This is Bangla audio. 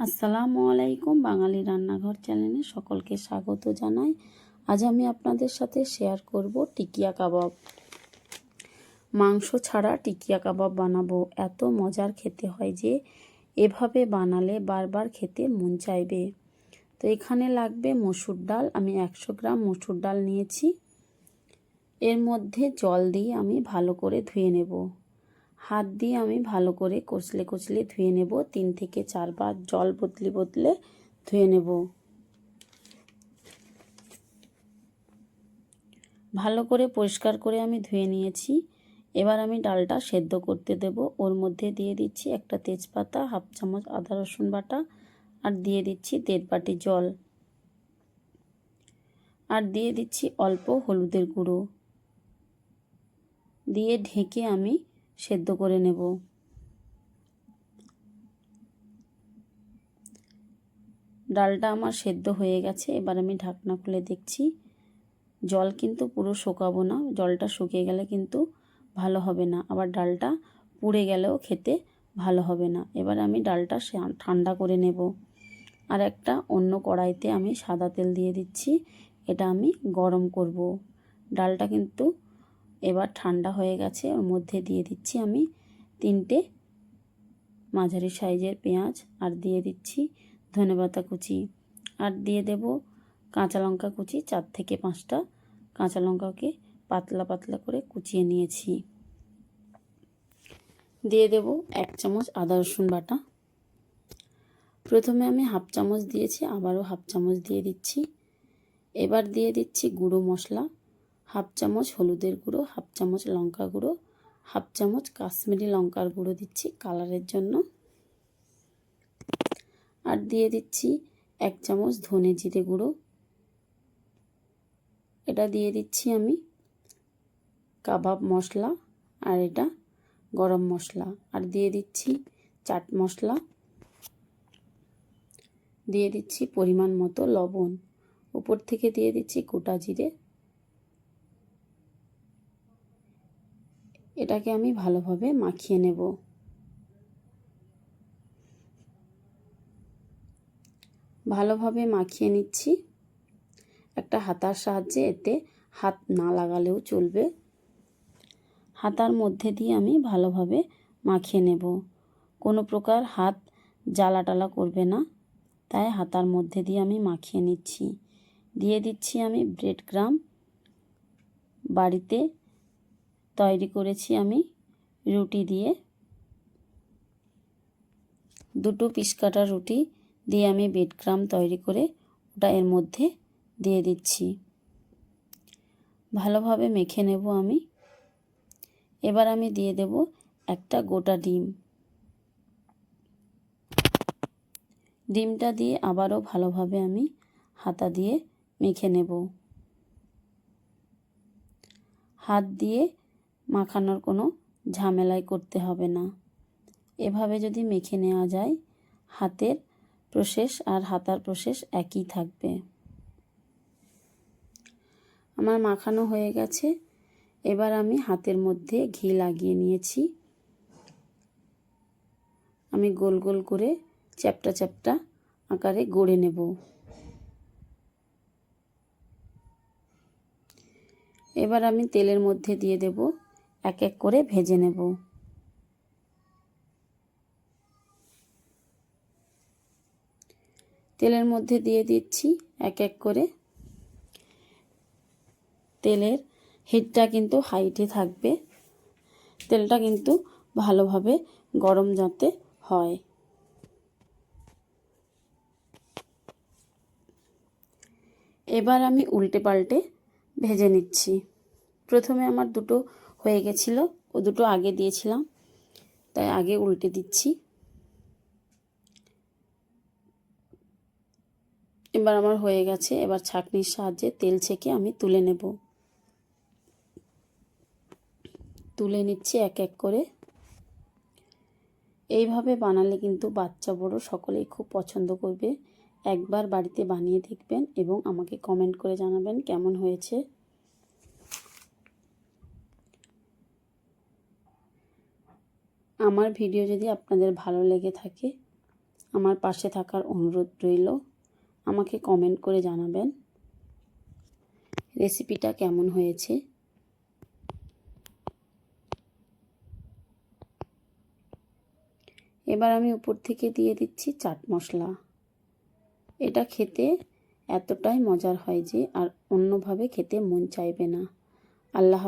আসসালামু আলাইকুম, বাঙালি রান্নাঘর চ্যানেলে সকলকে স্বাগত জানাই। আজ আমি আপনাদের সাথে শেয়ার করব টিকিয়া কাবাব। মাংস ছাড়া টিকিয়া কাবাব বানাবো। এত মজার খেতে হয় যে এভাবে বানালে বারবার খেতে মন চাইবে। তো এখানে লাগবে মসুর ডাল। আমি একশো গ্রাম মসুর ডাল নিয়েছি। এর মধ্যে জল দিয়ে আমি ভালো করে ধুয়ে নেব। হাত দিয়ে আমি ভালো করে কচলে কচলে ধুয়ে নেব। তিন থেকে চারবার জল বদলে বদলে ধুয়ে নেব। ভালো করে পরিষ্কার করে আমি ধুয়ে নিয়েছি। এবার আমি ডালটা সেদ্ধ করতে দেব। ওর মধ্যে দিয়ে দিচ্ছি একটা তেজপাতা, হাফ চামচ আদা রসুন বাটা আর দিয়ে দিচ্ছি দেড় বাটি জল। আর দিয়ে দিচ্ছি অল্প হলুদের গুঁড়ো। দিয়ে ঢেকে আমি সেদ্ধ করে নেব। ডালটা আমার সেদ্ধ হয়ে গেছে, এবার আমি ঢাকনা খুলে দেখছি। জল কিন্তু পুরো শুকাবো না, জলটা শুকিয়ে গেলে কিন্তু ভালো হবে না। আবার ডালটা পুড়ে গেলেও খেতে ভালো হবে না। এবার আমি ডালটা ঠান্ডা করে নেব। আর একটা অন্য কড়াইতে আমি সাদা তেল দিয়ে দিচ্ছি, এটা আমি গরম করব। ডালটা কিন্তু এবার ঠান্ডা হয়ে গেছে, ওর মধ্যে দিয়ে দিচ্ছি আমি তিনটে মাঝারি সাইজের পেঁয়াজ আর দিয়ে দিচ্ছি ধনেপাতা কুচি। আর দিয়ে দেব কাঁচা লঙ্কা কুচি, চার থেকে পাঁচটা কাঁচা লঙ্কাকে পাতলা পাতলা করে কুচিয়ে নিয়েছি। দিয়ে দেব এক চামচ আদা রসুন বাটা। প্রথমে আমি হাফ চামচ দিয়েছি, আবারও হাফ চামচ দিয়ে দিচ্ছি। এবার দিয়ে দিচ্ছি গুঁড়ো মশলা। হাফ চামচ হলুদের গুঁড়ো, হাফ চামচ লঙ্কা গুঁড়ো, হাফ চামচ কাশ্মীরি লঙ্কার গুঁড়ো দিচ্ছি কালারের জন্য। আর দিয়ে দিচ্ছি এক চামচ ধনে জিরে গুঁড়ো। এটা দিয়ে দিচ্ছি আমি কাবাব মশলা আর এটা গরম মশলা। আর দিয়ে দিচ্ছি চাট মশলা। দিয়ে দিচ্ছি পরিমাণ মতো লবণ। উপর থেকে দিয়ে দিচ্ছি গোটা জিরে। এটাকে আমি ভালোভাবে মাখিয়ে নেব। ভালোভাবে মাখিয়ে নিচ্ছি। একটা হাতার সাহায্যে এতে হাত না লাগালেও চলবে। হাতার মধ্যে দিয়ে আমি ভালোভাবে মাখিয়ে নেব। কোনো প্রকার হাত জ্বালা টালা করবে না, তাই হাতার মধ্যে দিয়ে আমি মাখিয়ে নিচ্ছি। দিয়ে দিচ্ছি আমি ব্রেড গ্রাম বাড়িতে তৈরি করেছি আমি রুটি দিয়ে। দুটো পিস কাটা রুটি দিয়ে আমি বেড ক্রাম তৈরি করে ওটা এর মধ্যে দিয়ে দিচ্ছি। ভালোভাবে মেখে নেব আমি। এবার আমি দিয়ে দেব একটা গোটা ডিম। ডিমটা দিয়ে আবারও ভালোভাবে আমি হাতা দিয়ে মেখে নেব। হাত দিয়ে মাখানোর কোনো ঝামেলাই করতে হবে না। এভাবে যদি মেখে নেওয়া যায়, হাতের প্রসেস আর হাতার প্রসেস একই থাকবে। আমার মাখানো হয়ে গেছে। এবার আমি হাতের মধ্যে ঘি লাগিয়ে নিয়েছি। আমি গোল গোল করে চ্যাপটা চ্যাপটা আকারে গড়ে নেব। এবার আমি তেলের মধ্যে দিয়ে দেব এক এক করে ভেজে নেব। তেলের মধ্যে দিয়ে দিচ্ছি এক এক করে। তেলের হিটটা কিন্তু হাইটে থাকবে। তেলটা কিন্তু ভালোভাবে গরম যাতে হয়। এবার আমি উল্টে পাল্টে ভেজে নিচ্ছি। প্রথমে আমার দুটো হয়ে গেছিল, ও দুটো আগে দিয়েছিলাম, তাই আগে উল্টে দিচ্ছি। এবার আমার হয়ে গেছে, এবার ছাঁকনির সাহায্যে তেল ছেঁকে আমি তুলে নেব। তুলে নিচ্ছি এক এক করে। এইভাবে বানালে কিন্তু বাচ্চা বড় সকলেই খুব পছন্দ করবে। একবার বাড়িতে বানিয়ে দেখবেন এবং আমাকে কমেন্ট করে জানাবেন কেমন হয়েছে। আমার ভিডিও যদি আপনাদের ভালো লেগে থাকে, আমার পাশে থাকার অনুরোধ রইল। আমাকে কমেন্ট করে জানাবেন রেসিপিটা কেমন হয়েছে। এবার আমি উপর থেকে দিয়ে দিচ্ছি চাট মশলা। এটা খেতে এতটাই মজার হয় যে, আর অন্যভাবে খেতে মন চাইবে না। আল্লাহ।